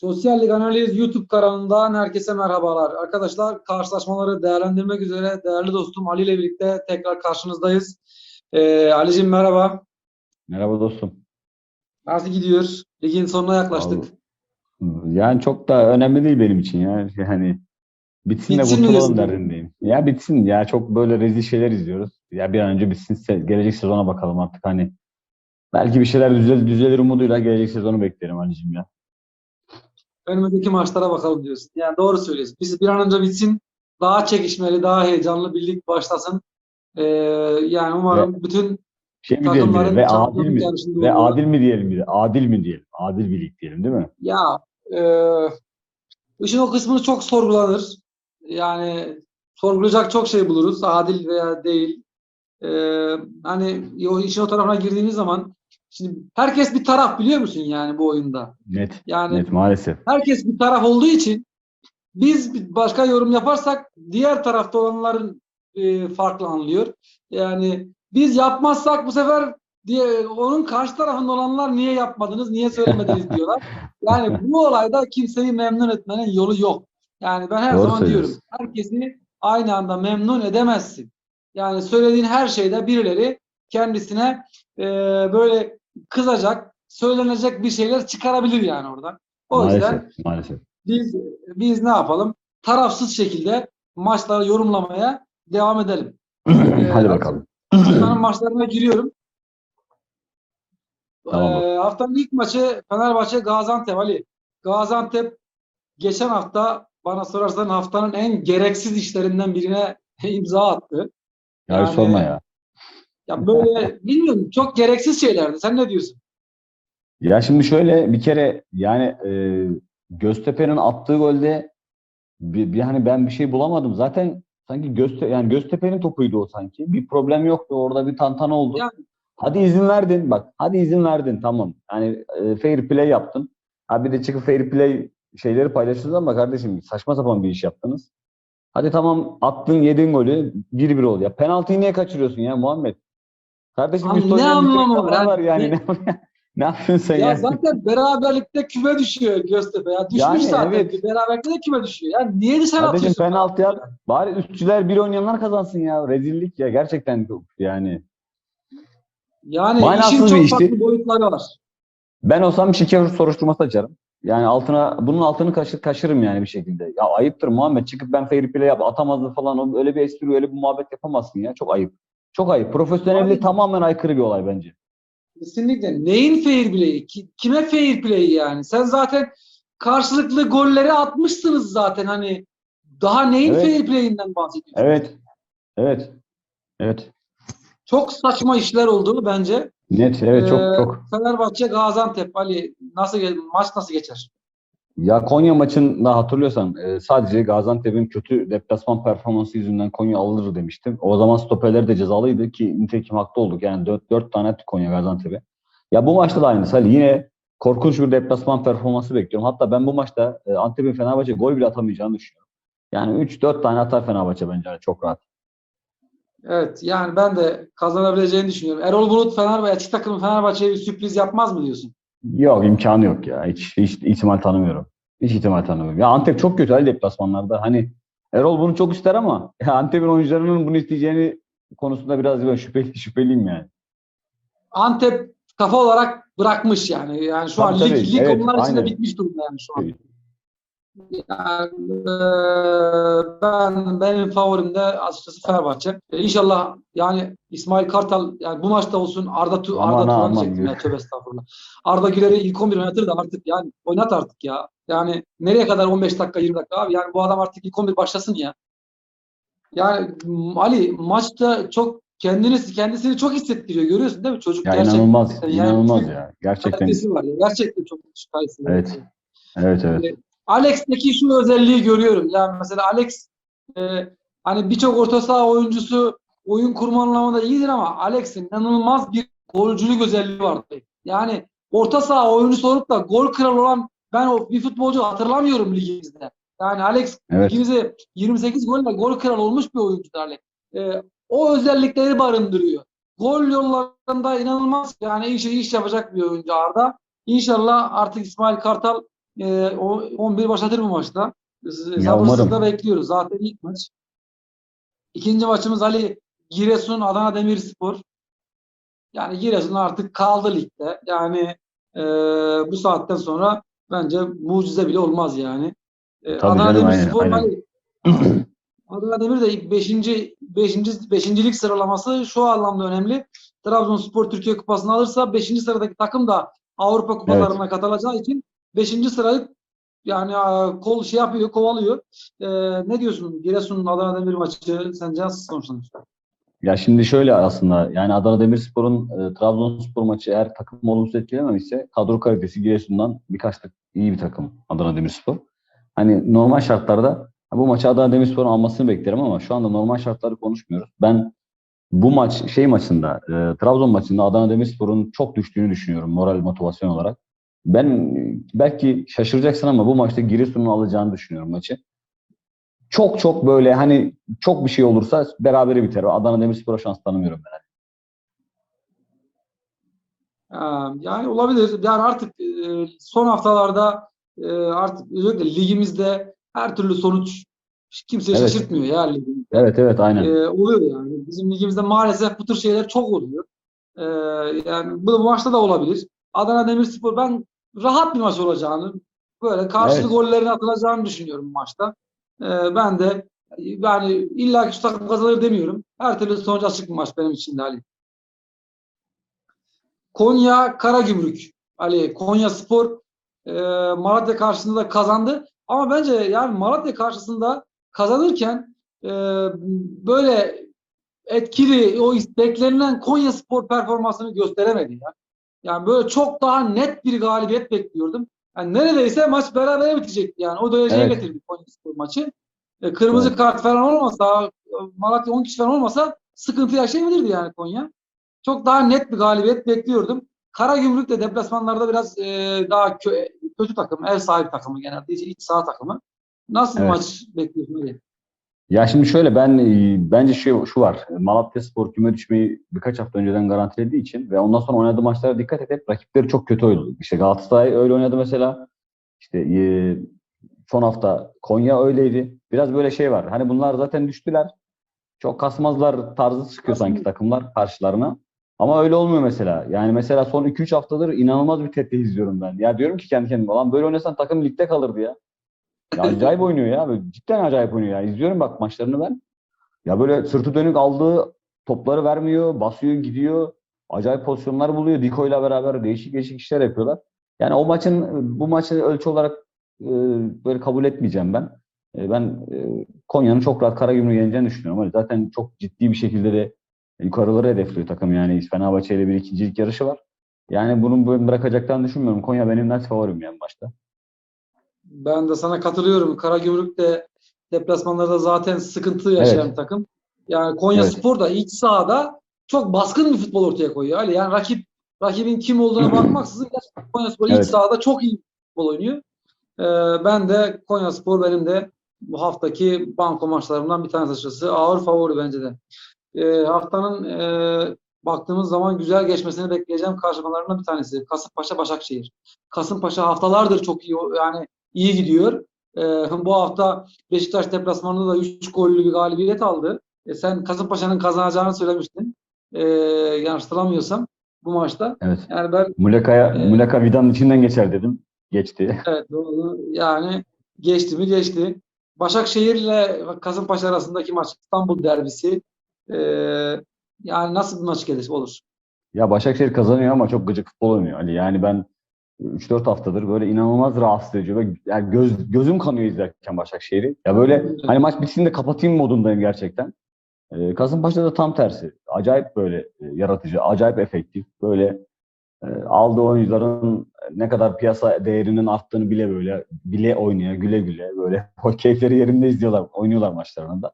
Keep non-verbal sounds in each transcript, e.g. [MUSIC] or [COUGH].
Sosyal Lig Analiz YouTube kanalından herkese merhabalar. Arkadaşlar karşılaşmaları değerlendirmek üzere değerli dostum Ali ile birlikte tekrar karşınızdayız. Ee, Ali'cim merhaba. Merhaba dostum. Nasıl gidiyor? Ligin sonuna yaklaştık. Yani çok da önemli değil benim için ya. Yani bitsin de Bitsin mi kurtulalım derdindeyim. Ya bitsin ya çok böyle rezil şeyler izliyoruz. Ya bir an önce bitsin gelecek sezona bakalım artık hani. Belki bir şeyler düzelir, düzelir umuduyla gelecek sezonu beklerim Ali'cim ya. Önümüzdeki maçlara bakalım diyorsun. Yani doğru söylüyorsun. Biz bir an önce bitsin. Daha çekişmeli, daha heyecanlı bir lig başlasın. Ee, yani umarım bütün Şey mi diyelim bir de, takımların ve adil mi? Ve olurlar. adil mi diyelim bir de? Adil mi diyelim? Adil bir lig diyelim değil mi? Ya e, işin o kısmını çok sorgulanır. Yani sorgulayacak çok şey buluruz. Adil veya değil. E, hani o işin o tarafına girdiğimiz zaman şimdi herkes bir taraf biliyor musun yani bu oyunda? Net. Yani Net maalesef. herkes bir taraf olduğu için biz başka yorum yaparsak diğer tarafta olanların e, farklı anlıyor. Yani biz yapmazsak bu sefer diye onun karşı tarafında olanlar niye yapmadınız, niye söylemediniz [LAUGHS] diyorlar. Yani bu olayda kimseyi memnun etmenin yolu yok. Yani ben her Doğru zaman diyorum herkesi aynı anda memnun edemezsin. Yani söylediğin her şeyde birileri kendisine e, böyle kızacak, söylenecek bir şeyler çıkarabilir yani oradan. O yüzden Maalesef. Maalesef. biz biz ne yapalım? Tarafsız şekilde maçları yorumlamaya devam edelim. [CLEARS THROAT] Hadi bakalım. Haftanın maçlarına giriyorum. [CLEARS THROAT] Tamam. Ee, haftanın ilk maçı Fenerbahçe Gaziantep Ali. Gaziantep geçen hafta bana sorarsan haftanın en gereksiz işlerinden birine [LAUGHS] imza attı. Ya Yani- sorma ya. Ya böyle bilmiyorum çok gereksiz şeylerdi. Sen ne diyorsun? Ya şimdi şöyle bir kere yani e, Göztepe'nin attığı golde bir, bir hani ben bir şey bulamadım. Zaten sanki Gözte yani Göztepe'nin topuydu o sanki. Bir problem yoktu. Orada bir tantana oldu. Yani- Hadi izin verdin bak. Hadi izin verdin tamam. Yani e, fair play yaptın. Ha bir de çıkıp fair play şeyleri paylaşıyorsunuz ama kardeşim saçma sapan bir iş yaptınız. Hadi tamam attın yedin golü 1-1 oldu. Ya penaltıyı niye kaçırıyorsun ya Muhammed? Kardeşim Abi ne anlamı var? var yani. Ne- Ne, yapıyorsun sen Ya ya? zaten beraberlikte küme düşüyor Göztepe. Ya düşmüş Yani zaten. evet. Beraberlikte de küme düşüyor. Ya niye dışarı Kardeşim atıyorsun? penaltı yap. Bari üstçüler bir oynayanlar kazansın ya. Rezillik ya. Gerçekten yani. Yani Manasız işin çok işti. farklı boyutları var. Ben olsam şike soruşturması açarım. Yani altına bunun altını kaşır, kaşırım yani bir şekilde. Ya ayıptır Muhammed çıkıp ben fair play yap atamazdı falan öyle bir espri öyle bir muhabbet yapamazsın ya. Çok ayıp. Çok ayıp. Profesyonelliğe Abi- tamamen aykırı bir olay bence. Kesinlikle. Neyin fair play'i? Ki- Kime fair play yani? Sen zaten karşılıklı golleri atmışsınız zaten hani. Daha neyin Evet. fair play'inden bahsediyorsun? Evet. Evet. Evet. Çok saçma işler oldu bence. Net. Evet çok Ee, çok. Fenerbahçe Gaziantep Ali nasıl ge- maç nasıl geçer? Ya Konya maçında hatırlıyorsan e, sadece Gaziantep'in kötü deplasman performansı yüzünden Konya alır demiştim. O zaman stoperler de cezalıydı ki nitekim haklı olduk. Yani 4, 4 tane attı Konya Gaziantep'e. Ya bu maçta da aynısı. Ali yine korkunç bir deplasman performansı bekliyorum. Hatta ben bu maçta e, Antep'in Fenerbahçe gol bile atamayacağını düşünüyorum. Yani 3-4 tane atar Fenerbahçe bence hani çok rahat. Evet yani ben de kazanabileceğini düşünüyorum. Erol Bulut Fenerbahçe açık takım Fenerbahçe'ye bir sürpriz yapmaz mı diyorsun? Yok imkanı yok ya. Hiç, hiç ihtimal tanımıyorum. Hiç ihtimal tanımıyorum. Ya Antep çok kötü Ali deplasmanlarda. Hani Erol bunu çok ister ama [LAUGHS] ya Antep'in oyuncularının bunu isteyeceğini konusunda biraz ben şüpheli, şüpheliyim yani. Antep kafa olarak bırakmış yani. Yani şu an Tabii, lig, tabii. lig Evet, onlar için de bitmiş durumda yani şu an. Evet. Yani, ben benim favorim de açıkçası Fenerbahçe. E, İnşallah yani İsmail Kartal yani bu maçta olsun Arda Tu Arda Turan'ı çektim ya tövbe estağfurullah. Arda Güler'i ilk 11 oynatır da artık yani oynat artık ya. Yani nereye kadar 15 dakika 20 dakika abi yani bu adam artık ilk 11 başlasın ya. Yani Ali maçta çok kendini kendisini çok hissettiriyor görüyorsun değil mi çocuk Ya gerçekten. inanılmaz, yani inanılmaz ya. Gerçekten. var ya. Gerçekten çok kalitesi var. Evet. Evet, evet. Alex'teki şu özelliği görüyorum. Yani mesela Alex e, hani birçok orta saha oyuncusu oyun kurma anlamında iyidir ama Alex'in inanılmaz bir golcülük özelliği var. Yani orta saha oyuncusu olup da gol kralı olan ben o bir futbolcu hatırlamıyorum ligimizde. Yani Alex Evet. ligimizde 28 golle gol kralı olmuş bir oyuncudur Alex. E, o özellikleri barındırıyor. Gol yollarında inanılmaz yani iş, iş yapacak bir oyuncu Arda. İnşallah artık İsmail Kartal e, o 11 başlatır bu maçta. Sabırsızlıkla bekliyoruz. Zaten ilk maç. İkinci maçımız Ali Giresun Adana Demirspor. Yani Giresun artık kaldı ligde. Yani e, bu saatten sonra bence mucize bile olmaz yani. E, Tabii Adana canım, aynen, Demirspor aynen. Ali Adana Demir de ilk 5. 5. 5. lig sıralaması şu anlamda önemli. Trabzonspor Türkiye Kupası'nı alırsa 5. sıradaki takım da Avrupa kupalarına katılacağı için 5. sırayı yani kol şey yapıyor, kovalıyor. E, ne diyorsun? Giresun'un Adana Demir maçı sence nasıl sonuçlanır? Ya şimdi şöyle aslında yani Adana Demirspor'un e, Trabzonspor maçı eğer takım olumsuz etkilememişse kadro kalitesi Giresun'dan birkaç tak iyi bir takım Adana Demirspor. Hani normal şartlarda bu maçı Adana Demirspor'un almasını beklerim ama şu anda normal şartları konuşmuyoruz. Ben bu maç şey maçında e, Trabzon maçında Adana Demirspor'un çok düştüğünü düşünüyorum moral motivasyon olarak. Ben belki şaşıracaksın ama bu maçta Giresun'un alacağını düşünüyorum maçı. Çok çok böyle hani çok bir şey olursa berabere biter. Adana Demirspor'a şans tanımıyorum ben. Yani olabilir. Yani artık e, son haftalarda e, artık özellikle ligimizde her türlü sonuç kimseyi Evet. şaşırtmıyor ya ligimizde. Evet evet aynen. Ee, oluyor yani. Bizim ligimizde maalesef bu tür şeyler çok oluyor. Ee, yani bu maçta da olabilir. Adana Demirspor ben rahat bir maç olacağını, böyle karşılık Evet. gollerini atılacağını düşünüyorum maçta. Ee, ben de yani illa ki şu takım kazanır demiyorum. Her türlü sonuç açık bir maç benim için de Ali. Konya Karagümrük. Ali Konya Spor e, Malatya karşısında da kazandı. Ama bence yani Malatya karşısında kazanırken e, böyle etkili o beklenilen Konya Spor performansını gösteremedi ya. Yani böyle çok daha net bir galibiyet bekliyordum. Yani neredeyse maç berabere bitecekti yani. O dereceye Evet. getirdi Konya Spor maçı. E, kırmızı kart falan olmasa, Malatya 10 kişi falan olmasa sıkıntı yaşayabilirdi yani Konya. Çok daha net bir galibiyet bekliyordum. Karagümrük de deplasmanlarda biraz e, daha kö- kötü takım, ev sahibi takımı genelde iç, iç saha takımı. Nasıl Evet. maç bekliyorsun? Ya şimdi şöyle ben e, bence şu, şu var. Malatya Spor küme düşmeyi birkaç hafta önceden garantilediği için ve ondan sonra oynadığı maçlara dikkat et hep rakipleri çok kötü oynadı. İşte Galatasaray öyle oynadı mesela. İşte e, son hafta Konya öyleydi. Biraz böyle şey var. Hani bunlar zaten düştüler. Çok kasmazlar tarzı çıkıyor sanki takımlar karşılarına. Ama öyle olmuyor mesela. Yani mesela son 2-3 haftadır inanılmaz bir tepki izliyorum ben. Ya diyorum ki kendi kendime lan böyle oynasan takım ligde kalırdı ya. Ya acayip oynuyor ya. Böyle cidden acayip oynuyor ya. İzliyorum bak maçlarını ben. Ya böyle sırtı dönük aldığı topları vermiyor, basıyor, gidiyor. Acayip pozisyonlar buluyor. Diko ile beraber değişik değişik işler yapıyorlar. Yani o maçın bu maçı ölçü olarak e, böyle kabul etmeyeceğim ben. E, ben e, Konya'nın çok rahat Karagümrük'ü yeneceğini düşünüyorum. Hani zaten çok ciddi bir şekilde de yukarıları hedefliyor takım. Yani Fenerbahçe ile bir ikincilik yarışı var. Yani bunun bırakacaklarını düşünmüyorum. Konya benim net favorim yani maçta. Ben de sana katılıyorum. Karagümrük de deplasmanlarda zaten sıkıntı yaşayan Evet. takım. Yani Konya Evet. Spor da iç sahada çok baskın bir futbol ortaya koyuyor. Ali yani rakip rakibin kim olduğuna bakmaksızın Konya Spor Evet. iç sahada çok iyi futbol oynuyor. Ee, ben de Konya Spor benim de bu haftaki banko maçlarımdan bir tanesi açıkçası. Ağır favori bence de. Ee, haftanın e, baktığımız zaman güzel geçmesini bekleyeceğim karşılamalarından bir tanesi. Kasımpaşa Başakşehir. Kasımpaşa haftalardır çok iyi yani iyi gidiyor. Ee, bu hafta Beşiktaş deplasmanında da 3 gollü bir galibiyet aldı. E, sen Kasımpaşa'nın kazanacağını söylemiştin. Ee, yanlış hatırlamıyorsam bu maçta. Evet. Yani ben Muleka'ya, Ee, Muleka Vida'nın içinden geçer dedim. Geçti. evet doğru. Yani geçti mi geçti. Başakşehir ile Kasımpaşa arasındaki maç İstanbul derbisi. Ee, yani nasıl bir maç gelir olur? Ya Başakşehir kazanıyor ama çok gıcık futbol oynuyor. Ali yani ben 3-4 haftadır böyle inanılmaz rahatsız edici ve yani göz, gözüm kanıyor izlerken Başakşehir'i. Ya böyle hani maç bitsin de kapatayım modundayım gerçekten. Ee, Kasımpaşa da tam tersi. Acayip böyle e, yaratıcı, acayip efektif. Böyle e, aldığı oyuncuların ne kadar piyasa değerinin arttığını bile böyle bile oynuyor, güle güle böyle [LAUGHS] o keyifleri yerinde izliyorlar, oynuyorlar maçlarında da.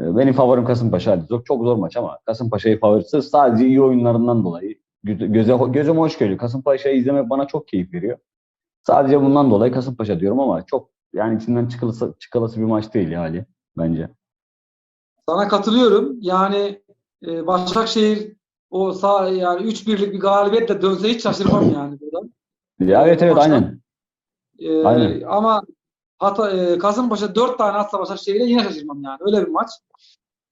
E, Benim favorim Kasımpaşa. Çok, çok zor maç ama Kasımpaşa'yı favorisi sadece iyi oyunlarından dolayı. Gö- Göze, gözüm hoş geliyor. Kasımpaşa'yı izlemek bana çok keyif veriyor. Sadece bundan dolayı Kasımpaşa diyorum ama çok yani içinden çıkılası, çıkılası bir maç değil ya Ali bence. Sana katılıyorum. Yani e, Başakşehir o sağ yani 3-1'lik bir galibiyetle dönse hiç şaşırmam [LAUGHS] yani buradan. Ya evet evet aynen. Ee, Aynen. ama Hata, e, Kasımpaşa 4 tane atsa Başakşehir'e yine şaşırmam yani. Öyle bir maç.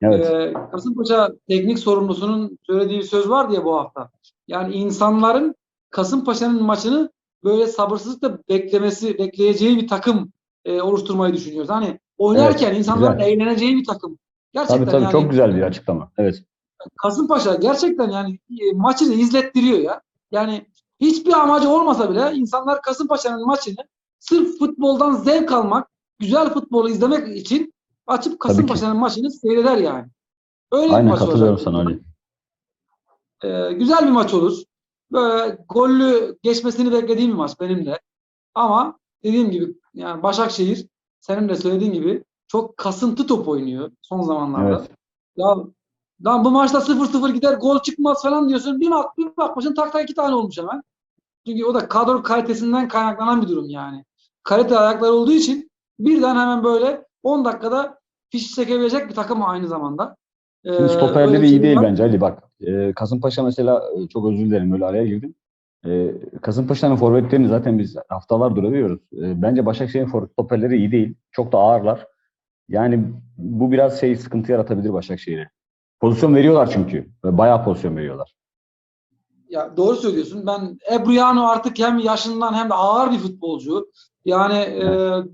Evet. Ee, Kasımpaşa teknik sorumlusunun söylediği bir söz var diye bu hafta. Yani insanların Kasımpaşa'nın maçını böyle sabırsızlıkla beklemesi, bekleyeceği bir takım e, oluşturmayı düşünüyoruz. Hani oynarken Evet, insanların güzel. eğleneceği bir takım. Gerçekten Tabii tabii yani çok güzel bir açıklama. Evet. Kasımpaşa gerçekten yani e, maçını izlettiriyor ya. Yani hiçbir amacı olmasa bile insanlar Kasımpaşa'nın maçını sırf futboldan zevk almak, güzel futbolu izlemek için açıp Kasımpaşa'nın maçını seyreder yani. Öyle bir Aynen maç katılıyorum olacak. sana Ali. Ee, güzel bir maç olur. Böyle gollü geçmesini beklediğim bir maç benim de. Ama dediğim gibi yani Başakşehir senin de söylediğin gibi çok kasıntı top oynuyor son zamanlarda. Evet. Ya lan bu maçta 0-0 gider gol çıkmaz falan diyorsun. Bir bak bir bakmışsın tak tak iki tane olmuş hemen. Çünkü o da kadro kalitesinden kaynaklanan bir durum yani. Kalite ayaklar olduğu için birden hemen böyle 10 dakikada fiş çekebilecek bir takım aynı zamanda. Ee, Şimdi öyle stoperleri iyi şey değil var. bence Ali bak. E, Kasımpaşa mesela e, çok özür dilerim böyle araya girdim. E, Kasımpaşa'nın forvetlerini zaten biz haftalardır övüyoruz. E, bence Başakşehir'in forvet stoperleri iyi değil. Çok da ağırlar. Yani bu biraz şey sıkıntı yaratabilir Başakşehir'e. Pozisyon veriyorlar çünkü. Bayağı pozisyon veriyorlar. Ya doğru söylüyorsun. Ben Ebriano artık hem yaşından hem de ağır bir futbolcu. Yani e,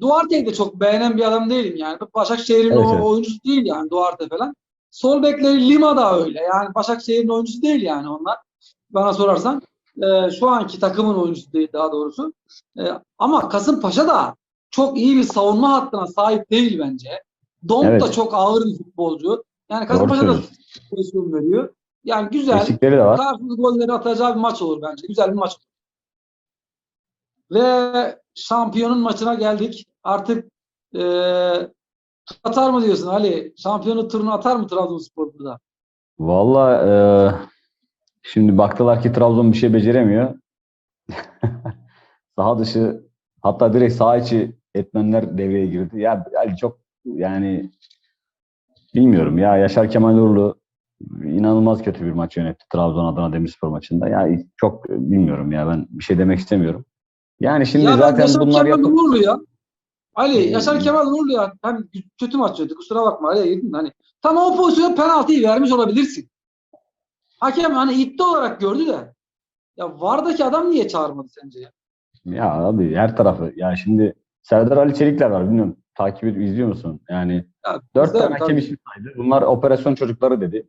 Duarte'yi de çok beğenen bir adam değilim yani. Başakşehir'in Evet, o evet. oyuncusu değil yani Duarte falan. Sol bekleri Lima da öyle. Yani Başakşehir'in oyuncusu değil yani onlar. Bana sorarsan. E, şu anki takımın oyuncusu değil daha doğrusu. E, ama Kasımpaşa da çok iyi bir savunma hattına sahip değil bence. Donk Evet. da çok ağır bir futbolcu. Yani Kasımpaşa da pozisyon veriyor. Yani güzel. Eksikleri de var. Karşılıklı golleri atacağı bir maç olur bence. Güzel bir maç olur. Ve şampiyonun maçına geldik. Artık eee atar mı diyorsun Ali? Şampiyonluk turunu atar mı Trabzonspor burada? Valla e, şimdi baktılar ki Trabzon bir şey beceremiyor. [LAUGHS] Saha dışı hatta direkt saha içi etmenler devreye girdi. Ya Ali çok yani bilmiyorum ya Yaşar Kemal Uğurlu inanılmaz kötü bir maç yönetti Trabzon Adana Demirspor maçında. Ya çok bilmiyorum ya ben bir şey demek istemiyorum. Yani şimdi ya zaten bunlar yapıp ya. Ali, Ee, Yaşar Kemal Uğurlu ya. Hem kötü maç yönetti. Kusura bakma araya girdin. Hani tam o pozisyona penaltıyı vermiş olabilirsin. Hakem hani itti olarak gördü de. Ya vardaki adam niye çağırmadı sence ya? Ya abi her tarafı. Ya şimdi Serdar Ali Çelikler var bilmiyorum. Takip edip izliyor musun? Yani Ya, dört izlerim tane hakem ismi saydı. Bunlar operasyon çocukları dedi.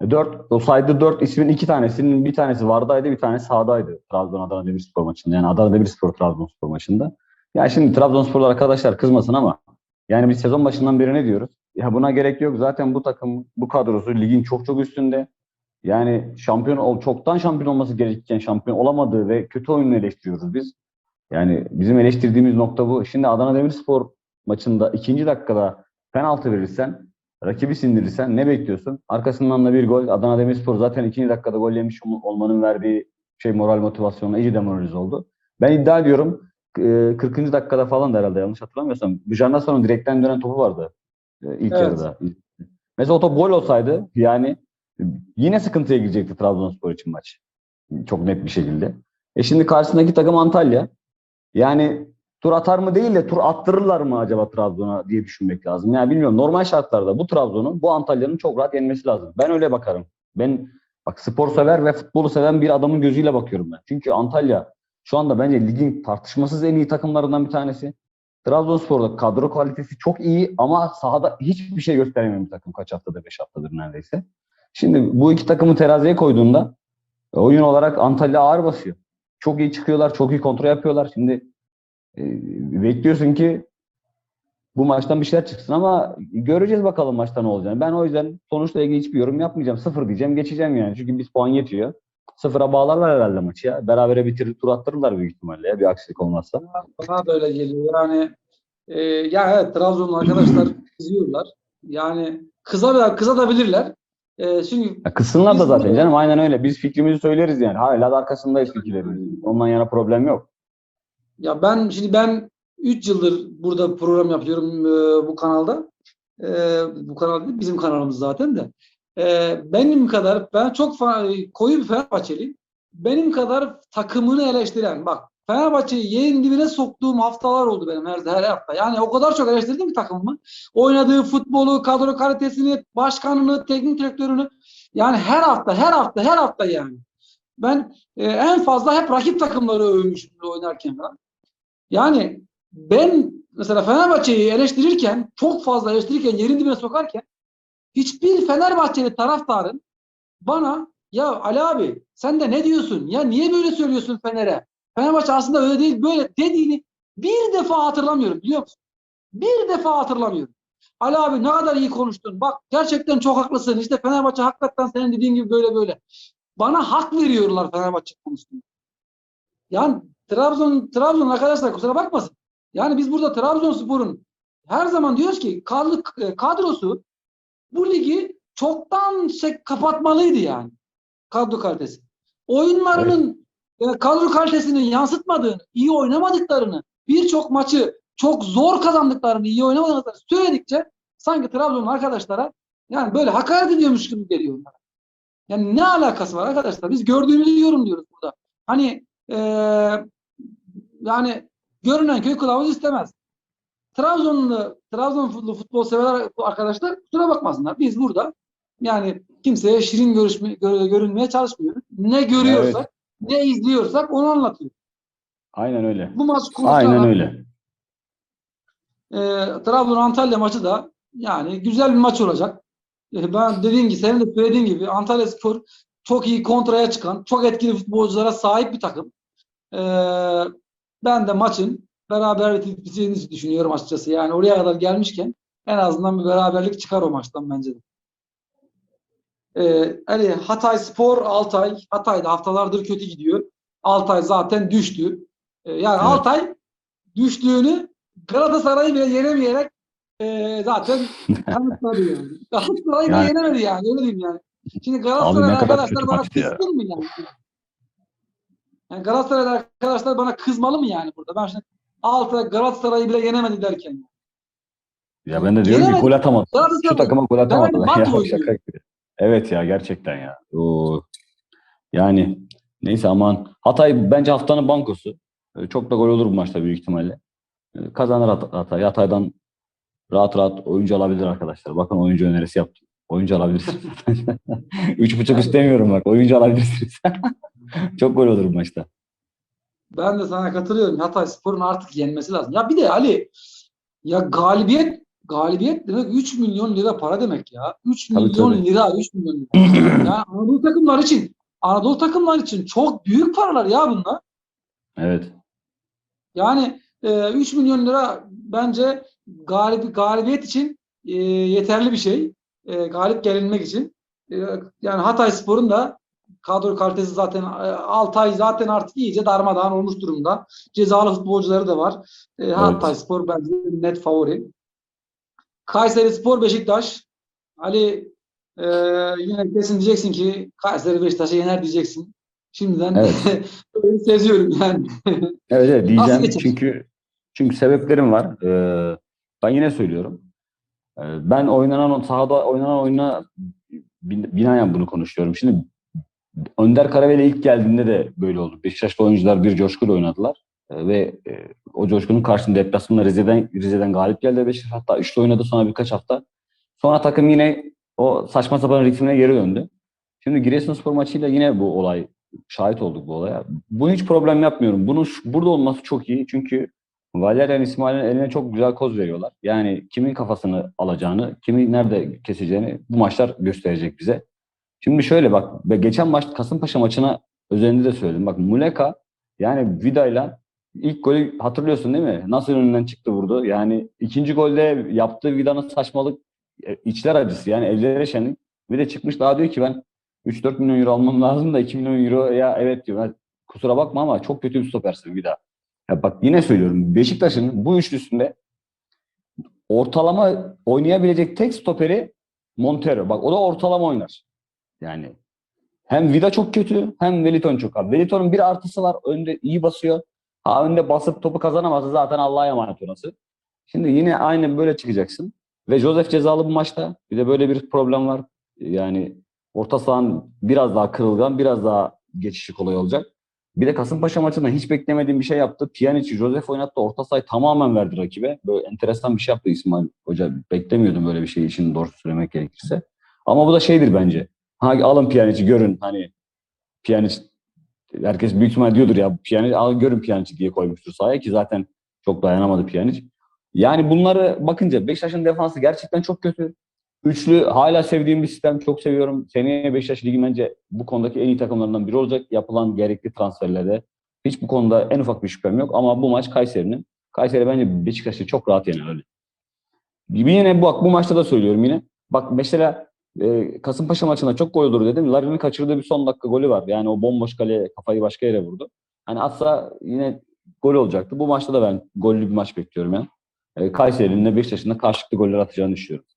E, Dört, o saydığı dört ismin iki tanesinin bir tanesi Varda'ydı bir tanesi sahadaydı. Trabzon Adana Demirspor maçında. Yani Adana Demirspor Trabzonspor maçında. Ya şimdi Trabzonsporlu arkadaşlar kızmasın ama yani biz sezon başından beri ne diyoruz? Ya buna gerek yok. Zaten bu takım, bu kadrosu ligin çok çok üstünde. Yani şampiyon ol, çoktan şampiyon olması gerekirken şampiyon olamadığı ve kötü oyununu eleştiriyoruz biz. Yani bizim eleştirdiğimiz nokta bu. Şimdi Adana Demirspor maçında ikinci dakikada penaltı verirsen, rakibi sindirirsen ne bekliyorsun? Arkasından da bir gol. Adana Demirspor zaten ikinci dakikada gol yemiş ol- olmanın verdiği şey moral motivasyonuna iyice demoralize oldu. Ben iddia ediyorum 40. dakikada falan da herhalde yanlış hatırlamıyorsam Bujanasso'nun direkten dönen topu vardı e, ilk Evet. yarıda. Mesela o top gol olsaydı yani yine sıkıntıya girecekti Trabzonspor için maç. Çok net bir şekilde. E şimdi karşısındaki takım Antalya. Yani tur atar mı değil de tur attırırlar mı acaba Trabzon'a diye düşünmek lazım. Yani bilmiyorum normal şartlarda bu Trabzon'un bu Antalya'nın çok rahat yenmesi lazım. Ben öyle bakarım. Ben bak spor sever ve futbolu seven bir adamın gözüyle bakıyorum ben. Çünkü Antalya şu anda bence ligin tartışmasız en iyi takımlarından bir tanesi. Trabzonspor'da kadro kalitesi çok iyi ama sahada hiçbir şey gösteremeyen bir takım kaç haftadır, 5 haftadır neredeyse. Şimdi bu iki takımı teraziye koyduğunda e, oyun olarak Antalya ağır basıyor. Çok iyi çıkıyorlar, çok iyi kontrol yapıyorlar. Şimdi e, bekliyorsun ki bu maçtan bir şeyler çıksın ama göreceğiz bakalım maçta ne olacağını. Ben o yüzden sonuçla ilgili hiçbir yorum yapmayacağım. Sıfır diyeceğim, geçeceğim yani. Çünkü biz puan yetiyor. Sıfıra bağlarlar herhalde maçı ya. Berabere bitirir, tur attırırlar büyük ihtimalle ya bir aksilik olmazsa. Bana da öyle geliyor. Yani e, ya evet Trabzonlu arkadaşlar [CLEARS THROAT] kızıyorlar. Yani kıza, kıza da bilirler. E, çünkü Ya kızsınlar da zaten canım aynen öyle. Biz fikrimizi söyleriz yani. Hala da arkasındayız fikirlerimiz. Ondan yana problem yok. ya ben şimdi ben 3 yıldır burada program yapıyorum e, bu kanalda. E, bu kanal değil, bizim kanalımız zaten de. E, benim kadar ben çok koyu bir Fenerbahçeliyim. Benim kadar takımını eleştiren bak Fenerbahçe'yi yerin dibine soktuğum haftalar oldu benim her, her hafta. Yani o kadar çok eleştirdim ki takımımı. Oynadığı futbolu, kadro kalitesini, başkanını, teknik direktörünü. Yani her hafta, her hafta, her hafta yani. Ben e, en fazla hep rakip takımları övmüşümdür oynarken falan. Yani ben mesela Fenerbahçe'yi eleştirirken, çok fazla eleştirirken, yerin dibine sokarken hiçbir Fenerbahçeli taraftarın bana ya Ali abi sen de ne diyorsun? Ya niye böyle söylüyorsun Fener'e? Fenerbahçe aslında öyle değil böyle dediğini bir defa hatırlamıyorum biliyor musun? Bir defa hatırlamıyorum. Ali abi ne kadar iyi konuştun. Bak gerçekten çok haklısın. İşte Fenerbahçe hakikaten senin dediğin gibi böyle böyle. Bana hak veriyorlar Fenerbahçe konusunda. Yani Trabzon Trabzon arkadaşlar kusura bakmasın. Yani biz burada Trabzonspor'un her zaman diyoruz ki kadro, kadrosu bu ligi çoktan kapatmalıydı yani. Kadro kalitesi. Oyunlarının e, kadro kalitesini yansıtmadığını, iyi oynamadıklarını, birçok maçı çok zor kazandıklarını, iyi oynamadıklarını söyledikçe sanki Trabzon arkadaşlara yani böyle hakaret ediyormuş gibi geliyor. Yani ne alakası var arkadaşlar? Biz gördüğümüzü yorumluyoruz burada. Hani e, yani görünen köy kılavuz istemez. Trabzonlu, Trabzon futbol, futbol sever arkadaşlar kusura bakmasınlar. Biz burada yani kimseye şirin görüşme, gö- görünmeye çalışmıyoruz. Ne görüyorsak, ne izliyorsak onu anlatıyoruz. Aynen öyle. Bu maç Aynen öyle. e, Trabzon Antalya maçı da yani güzel bir maç olacak. E, ben dediğim gibi senin de söylediğin gibi Antalya Spor çok iyi kontraya çıkan, çok etkili futbolculara sahip bir takım. E, ben de maçın beraber biteceğini düşünüyorum açıkçası. Yani oraya kadar gelmişken en azından bir beraberlik çıkar o maçtan bence de. Ee, hani Hatay Spor Altay. Hatay da haftalardır kötü gidiyor. Altay zaten düştü. Ee, yani Evet. Altay düştüğünü Galatasaray'ı bile yenemeyerek e, zaten [LAUGHS] kanıtladı yani. Galatasaray'ı bile Yani- yenemedi yani. Öyle diyeyim yani. Şimdi Galatasaray arkadaşlar bana kızgın mı yani? Yani Galatasaray arkadaşlar bana kızmalı mı yani burada? Ben şimdi Altay Galatasaray'ı bile yenemedi derken. Ya ben de diyorum ki Yenemedi. gol atamadı. Galatasaray Şu takıma gol atamadılar. bat Ya, oynuyor. şaka gibi. Evet ya gerçekten ya. Oo. Yani neyse aman. Hatay bence haftanın bankosu. Ee, Çok da gol olur bu maçta büyük ihtimalle. Ee, Kazanır Hat- Hatay. Hatay'dan rahat rahat oyuncu alabilir arkadaşlar. Bakın oyuncu önerisi yaptım. Oyuncu alabilirsiniz. [LAUGHS] Üç buçuk istemiyorum bak. Oyuncu alabilirsiniz. [LAUGHS] Çok gol olur bu maçta. Ben de sana katılıyorum. Hatay Spor'un artık yenmesi lazım. Ya bir de Ali ya galibiyet galibiyet demek 3 milyon lira para demek ya. 3 Tabii, milyon tabii. lira, 3 milyon lira. [CLEARS THROAT] yani Anadolu takımlar için Anadolu takımlar için çok büyük paralar ya bunlar. Evet. Yani e, 3 milyon lira bence galib, galibiyet için e, yeterli bir şey. E, galip gelinmek için. E, yani Hatay Spor'un da kadro kalitesi zaten e, Altay zaten artık iyice darmadağın olmuş durumda. Cezalı futbolcuları da var. E, Hatay Spor bence net favori. Kayseri Spor Beşiktaş. Ali e, yine kesin diyeceksin ki Kayseri Beşiktaş'ı yener diyeceksin. Şimdiden Evet. [LAUGHS] seziyorum yani. Evet, evet diyeceğim çünkü çünkü sebeplerim var. Ee, ben yine söylüyorum. Ee, ben oynanan sahada oynanan oyuna bin- binaen bunu konuşuyorum. Şimdi Önder Karaveli ilk geldiğinde de böyle oldu. Beşiktaşlı oyuncular bir coşkuyla oynadılar. Ee, ve e, o coşkunun karşısında deplasmanda Rize'den Rize'den galip geldi Beşiktaş. Hatta üçlü oynadı sonra birkaç hafta. Sonra takım yine o saçma sapan ritmine geri döndü. Şimdi Giresunspor maçıyla yine bu olay şahit olduk bu olaya. Bunu hiç problem yapmıyorum. Bunun burada olması çok iyi. Çünkü Valerian İsmail'in eline çok güzel koz veriyorlar. Yani kimin kafasını alacağını, kimi nerede keseceğini bu maçlar gösterecek bize. Şimdi şöyle bak, geçen maç Kasımpaşa maçına özelinde de söyledim. Bak Muleka yani Vida'yla ilk golü hatırlıyorsun değil mi? Nasıl önünden çıktı vurdu. Yani ikinci golde yaptığı Vida'nın saçmalık e, içler acısı yani evlere şenlik. Bir de çıkmış daha diyor ki ben 3-4 milyon euro almam lazım da 2 milyon euro ya evet diyor. Kusura bakma ama çok kötü bir stopersin Vida. Ya bak yine söylüyorum Beşiktaş'ın bu üçlüsünde ortalama oynayabilecek tek stoperi Montero. Bak o da ortalama oynar. Yani hem Vida çok kötü hem Wellington çok abi. Wellington'un bir artısı var. Önde iyi basıyor. Ha önde basıp topu kazanamazsa zaten Allah'a emanet orası. Şimdi yine aynı böyle çıkacaksın. Ve Joseph cezalı bu maçta. Bir de böyle bir problem var. Yani orta sahanın biraz daha kırılgan, biraz daha geçişi kolay olacak. Bir de Kasımpaşa maçında hiç beklemediğim bir şey yaptı. Pjanic, Josef oynattı. Orta sahayı tamamen verdi rakibe. Böyle enteresan bir şey yaptı İsmail Hoca. Beklemiyordum böyle bir şey için doğru söylemek gerekirse. Ama bu da şeydir bence. Ha, alın Pjanic'i görün. Hani Pjanic herkes büyük ihtimal diyordur ya Pjanic al görün Pjanic'i diye koymuştur sahaya ki zaten çok dayanamadı Pjanic. Yani bunları bakınca Beşiktaş'ın defansı gerçekten çok kötü. Üçlü hala sevdiğim bir sistem. Çok seviyorum. Seneye Beşiktaş Ligi bence bu konudaki en iyi takımlarından biri olacak. Yapılan gerekli transferlerde. Hiç bu konuda en ufak bir şüphem yok. Ama bu maç Kayseri'nin. Kayseri bence Beşiktaş'ı çok rahat yener öyle. Yine bak bu maçta da söylüyorum yine. Bak mesela e, Kasımpaşa maçında çok gol olur dedim. Larin'in kaçırdığı bir son dakika golü var. Yani o bomboş kaleye kafayı başka yere vurdu. Hani atsa yine gol olacaktı. Bu maçta da ben gollü bir maç bekliyorum yani. E, Kayseri'nin de Beşiktaş'ın da karşılıklı goller atacağını düşünüyorum.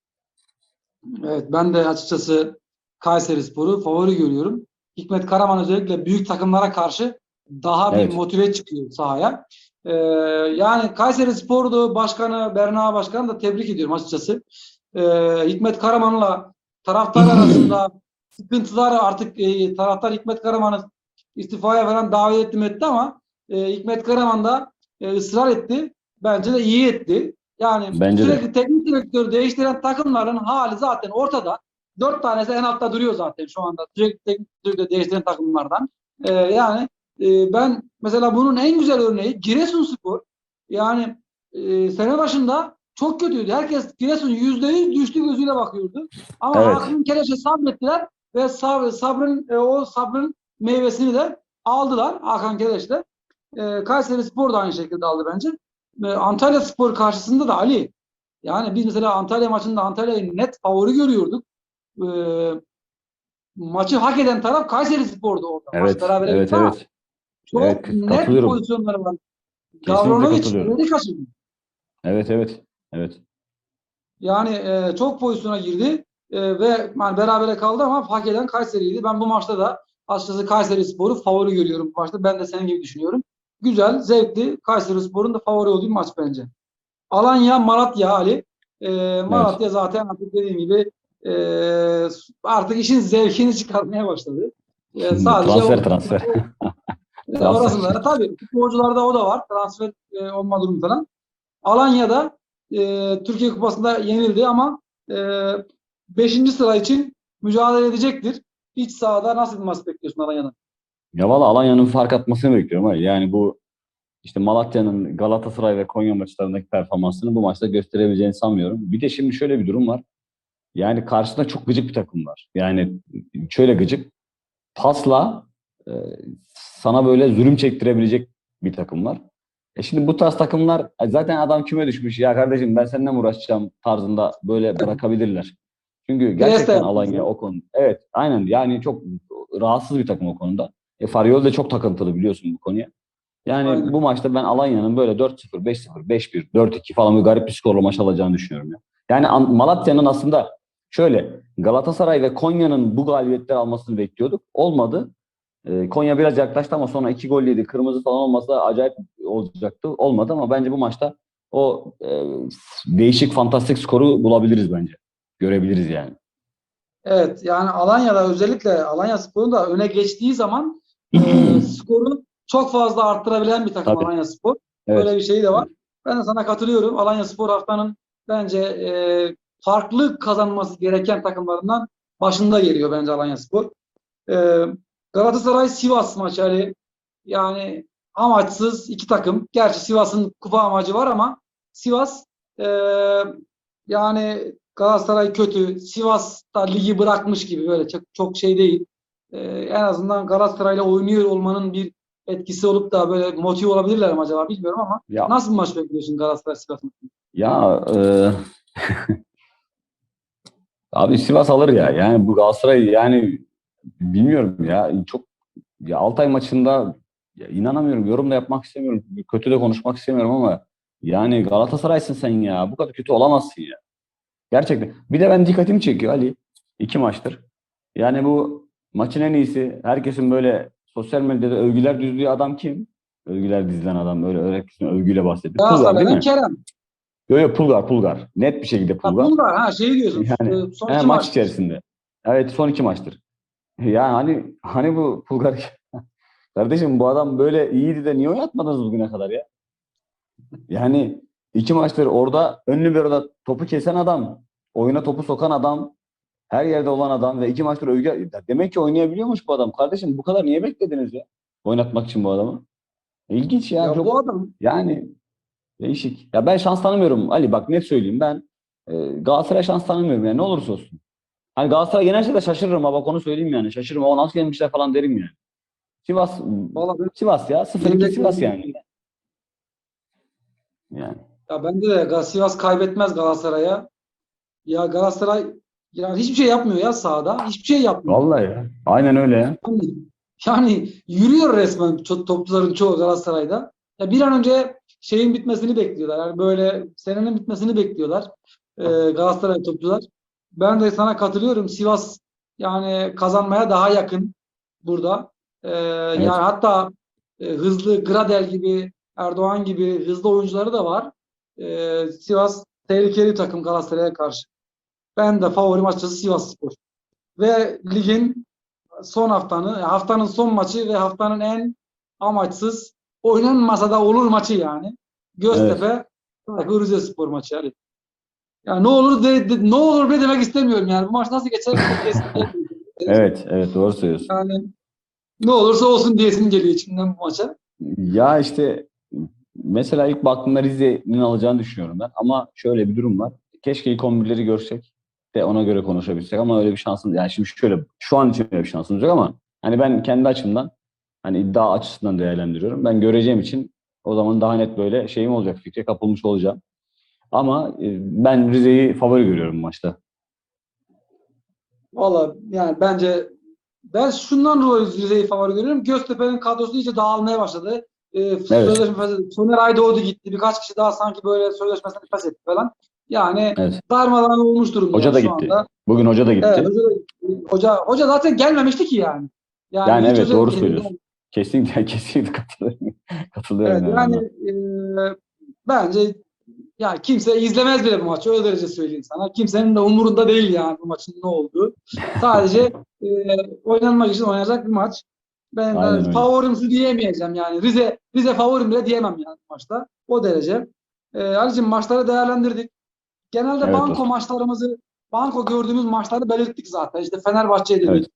Evet ben de açıkçası Kayseri Spor'u favori görüyorum. Hikmet Karaman özellikle büyük takımlara karşı daha bir Evet. motive çıkıyor sahaya. Ee, yani Kayseri Spor'du başkanı Berna Başkanı da tebrik ediyorum açıkçası. Ee, Hikmet Karaman'la taraftar arasında sıkıntılar artık e, taraftar Hikmet Karaman'ı istifaya falan davet ettim etti ama e, Hikmet Karaman da e, ısrar etti. Bence de iyi etti. Yani Bence de. sürekli teknik direktörü değiştiren takımların hali zaten ortada. Dört tanesi en altta duruyor zaten şu anda. Sürekli teknik direktörü değiştiren takımlardan. Ee, yani e, ben mesela bunun en güzel örneği Giresunspor. Yani e, sene başında çok kötüydü. Herkes Giresun yüzde yüz düştü gözüyle bakıyordu. Ama Evet. Hakan Keleş'e sabrettiler ve sab sabrın e, o sabrın meyvesini de aldılar Hakan Keleş'le. E, Kayseri Spor da aynı şekilde aldı bence. E, Antalya Spor karşısında da Ali yani biz mesela Antalya maçında Antalya'yı net favori görüyorduk. E, maçı hak eden taraf Kayseri Spor'du orada. Maç Evet, berabere evet, ama evet. Çok Evet, net pozisyonları var. Öyle kaçırdı. Evet, evet. Evet. Yani e, çok pozisyona girdi e, ve yani berabere kaldı ama hak eden Kayseri'ydi. Ben bu maçta da açıkçası Kayseri Spor'u favori görüyorum bu maçta. Ben de senin gibi düşünüyorum. Güzel, zevkli. Kayseri Spor'un da favori olduğu bir maç bence. Alanya, Malatya Ali. E, Malatya zaten artık dediğim gibi e, artık işin zevkini [LAUGHS] çıkarmaya başladı. E, sadece transfer o- transfer. [LAUGHS] E, Orasında tabii futbolcularda o da var. Transfer e, olma durumu falan. Alanya'da e, Türkiye Kupası'nda yenildi ama 5. sıra için mücadele edecektir. İç sahada nasıl bir maç bekliyorsun Alanya'dan? Ya valla Alanya'nın fark atmasını bekliyorum. ha. Yani bu işte Malatya'nın Galatasaray ve Konya maçlarındaki performansını bu maçta gösterebileceğini sanmıyorum. Bir de şimdi şöyle bir durum var. Yani karşısında çok gıcık bir takım var. Yani şöyle gıcık. Pasla e, sana böyle zulüm çektirebilecek bir takım var. E şimdi bu tarz takımlar e, zaten adam küme düşmüş. Ya kardeşim ben seninle mi uğraşacağım tarzında böyle [LAUGHS] bırakabilirler. Çünkü gerçekten Alanya o konu. Evet aynen yani çok rahatsız bir takım o konuda. E Fariol de çok takıntılı biliyorsun bu konuya. Yani Aynen. bu maçta ben Alanya'nın böyle 4-0, 5-0, 5-1, 4-2 falan bir garip bir skorla maç alacağını düşünüyorum ya. Yani An- Malatya'nın aslında şöyle Galatasaray ve Konya'nın bu galibiyetler almasını bekliyorduk. Olmadı. Ee, Konya biraz yaklaştı ama sonra iki gol yedi. Kırmızı falan olmasa acayip olacaktı. Olmadı ama bence bu maçta o e, değişik fantastik skoru bulabiliriz bence. Görebiliriz yani. Evet yani Alanya'da özellikle Alanya Spor'un da öne geçtiği zaman e, [CLEARS THROAT] skoru çok fazla arttırabilen bir takım Tabii. Alanya Spor. Evet. Böyle bir şey de var. Ben de sana katılıyorum. Alanya Spor haftanın bence e, farklı kazanması gereken takımlarından başında geliyor bence Alanya Spor. E, Galatasaray Sivas maçı hani yani amaçsız iki takım. Gerçi Sivas'ın kupa amacı var ama Sivas e, yani Galatasaray kötü. Sivas da ligi bırakmış gibi böyle çok, çok şey değil. E, en azından Galatasaray'la oynuyor olmanın bir etkisi olup da böyle motive olabilirler mi acaba bilmiyorum ama Ya nasıl bir maç bekliyorsun Galatasaray Sivas maçı? Ya e, [LAUGHS] abi Sivas alır ya. Yani bu Galatasaray yani bilmiyorum ya. Çok ya Altay maçında ya inanamıyorum. Yorum da yapmak istemiyorum. Kötü de konuşmak istemiyorum ama yani Galatasaray'sın sen ya. Bu kadar kötü olamazsın ya. Gerçekten. Bir de ben dikkatimi çekiyor Ali. iki maçtır. Yani bu maçın en iyisi herkesin böyle sosyal medyada övgüler düzdüğü adam kim? Övgüler dizilen adam öyle herkesin övgüyle bahsediyor. Pulgar değil mi? Kerem. Yok yok Pulgar Pulgar. Net bir şekilde Ha, Pulgar. Pulgar ha şeyi diyorsun. Yani, e, son He, maç. içerisinde. Evet son iki maçtır. [LAUGHS] Ya hani hani bu Pulgar [LAUGHS] Kardeşim bu adam böyle iyiydi de niye oynatmadınız bugüne kadar ya? Yani iki maçtır orada önlü bir orada topu kesen adam, oyuna topu sokan adam, her yerde olan adam ve iki maçtır övgü... Demek ki oynayabiliyormuş bu adam. Kardeşim bu kadar niye beklediniz ya? Oynatmak için bu adamı. İlginç ya. Ya çok- bu adam Yani değişik. Ya ben şans tanımıyorum Ali bak net söyleyeyim ben e, Galatasaray şans tanımıyorum yani ne olursa olsun. Hani Galatasaray yenerse de şaşırırım ha bak onu söyleyeyim yani. Şaşırırım o nasıl yenmişler falan derim yani. Sivas Vallahi Sivas ya 0-2 Benim Sivas yani. Yani Ya bende de Sivas kaybetmez Galatasaray'a. Ya Galatasaray yani hiçbir şey yapmıyor ya sahada. Hiçbir şey yapmıyor. vallahi ya. Aynen öyle ya. Yani, yani yürüyor resmen topçuların çoğu Galatasaray'da. Ya bir an önce şeyin bitmesini bekliyorlar. Yani böyle senenin bitmesini bekliyorlar. Ee, Galatasaray topçular. Ben de sana katılıyorum. Sivas yani kazanmaya daha yakın burada. Ee, Yani hatta e, hızlı Gradel gibi, Erdoğan gibi hızlı oyuncuları da var. Ee, Sivas tehlikeli takım Galatasaray'a karşı. Ben de favorim açıkçası Sivasspor. Ve ligin son haftanın, haftanın son maçı ve haftanın en amaçsız oynanmasa da olur maçı yani. Göztepe evet. Rizespor maçı yani. Yani ne olur de, de- ne olur be demek istemiyorum yani. Bu maç nasıl geçer? [LAUGHS] Evet, evet doğru söylüyorsun. Yani ne olursa olsun diyesim geliyor içimden bu maça. Ya işte mesela ilk baktığımda Rize'nin alacağını düşünüyorum ben. Ama şöyle bir durum var. Keşke ilk 11'leri görsek de ona göre konuşabilsek ama öyle bir şansımız yani şimdi şöyle şu an için öyle bir şansımız yok ama hani ben kendi açımdan hani iddia açısından değerlendiriyorum. Ben göreceğim için o zaman daha net böyle şeyim olacak fikre kapılmış olacağım. Ama e, ben Rize'yi favori görüyorum maçta. Valla yani bence ben şundan dolayı Rize'yi favori görüyorum. Göztepe'nin kadrosu iyice dağılmaya başladı. Ee, sözleşme, Soner Aydoğdu gitti. Birkaç kişi daha sanki böyle sözleşmesini pes etti falan. Yani Evet. darmadağın olmuş durumda Hoca da gitti. anda. Bugün hoca da gitti. Evet, hoca, da hoca, hoca zaten gelmemişti ki yani. Yani hiç evet, doğru söylüyorsun. Kesinlikle [LAUGHS] kesinlikle katılıyorum. katılıyorum Evet, yani. yani e, bence ya kimse izlemez bile bu maçı öyle derece söyleyeyim sana. Kimsenin de umurunda değil yani bu maçın ne olduğu. Sadece e, oynanmak için oynanacak bir maç. Ben Aynen favorimsi diyemeyeceğim yani. Rize Rize favorim bile diyemem yani bu maçta. O derece. E, Ali'cim maçları değerlendirdik. Genelde Evet, banko dostum. maçlarımızı banko gördüğümüz maçları belirttik zaten. İşte Fenerbahçe dedik. Evet.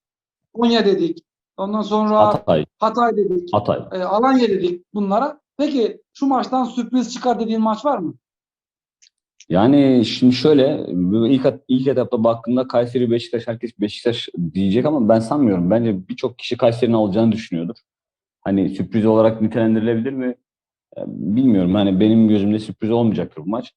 Konya dedik. Ondan sonra Hatay, Hatay dedik Hatay. e, Alanya dedik bunlara. Peki şu maçtan sürpriz çıkar dediğin maç var mı? Yani şimdi şöyle ilk ilk etapta baktığında Kayseri Beşiktaş herkes Beşiktaş diyecek ama ben sanmıyorum. Bence birçok kişi Kayseri'nin alacağını düşünüyordur. Hani sürpriz olarak nitelendirilebilir mi? Bilmiyorum. Hani benim gözümde sürpriz olmayacaktır bu maç.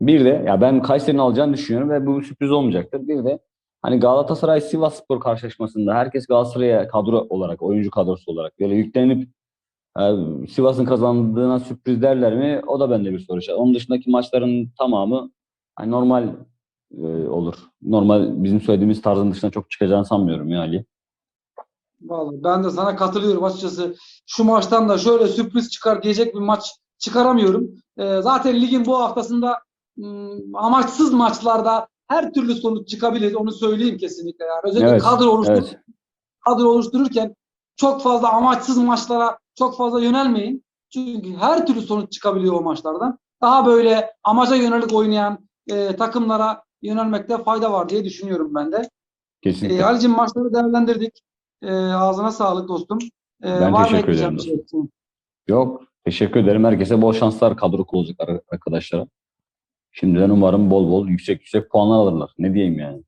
Bir de ya ben Kayseri'nin alacağını düşünüyorum ve bu sürpriz olmayacaktır. Bir de hani Galatasaray Sivasspor karşılaşmasında herkes Galatasaray'a kadro olarak, oyuncu kadrosu olarak böyle yüklenip Sivas'ın kazandığına sürpriz derler mi? O da bende bir soru işareti. Onun dışındaki maçların tamamı hani normal e, olur. Normal bizim söylediğimiz tarzın dışına çok çıkacağını sanmıyorum ya Ali. Vallahi ben de sana katılıyorum açıkçası. Şu maçtan da şöyle sürpriz çıkar diyecek bir maç çıkaramıyorum. E, zaten ligin bu haftasında m, amaçsız maçlarda her türlü sonuç çıkabilir. Onu söyleyeyim kesinlikle. Yani. Özellikle Evet, kadro oluştur Evet. kadro oluştururken çok fazla amaçsız maçlara çok fazla yönelmeyin. Çünkü her türlü sonuç çıkabiliyor o maçlardan. Daha böyle amaca yönelik oynayan e, takımlara yönelmekte fayda var diye düşünüyorum ben de. E, Kesinlikle. Halicim maçları değerlendirdik. E, ağzına sağlık dostum. E, Ben var teşekkür ederim şey? Yok. Teşekkür ederim. Herkese bol şanslar kadro kurulacak ar- arkadaşlara. Şimdiden umarım bol bol yüksek yüksek puanlar alırlar. Ne diyeyim yani.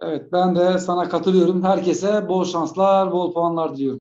Evet ben de sana katılıyorum. Herkese bol şanslar, bol puanlar diliyorum.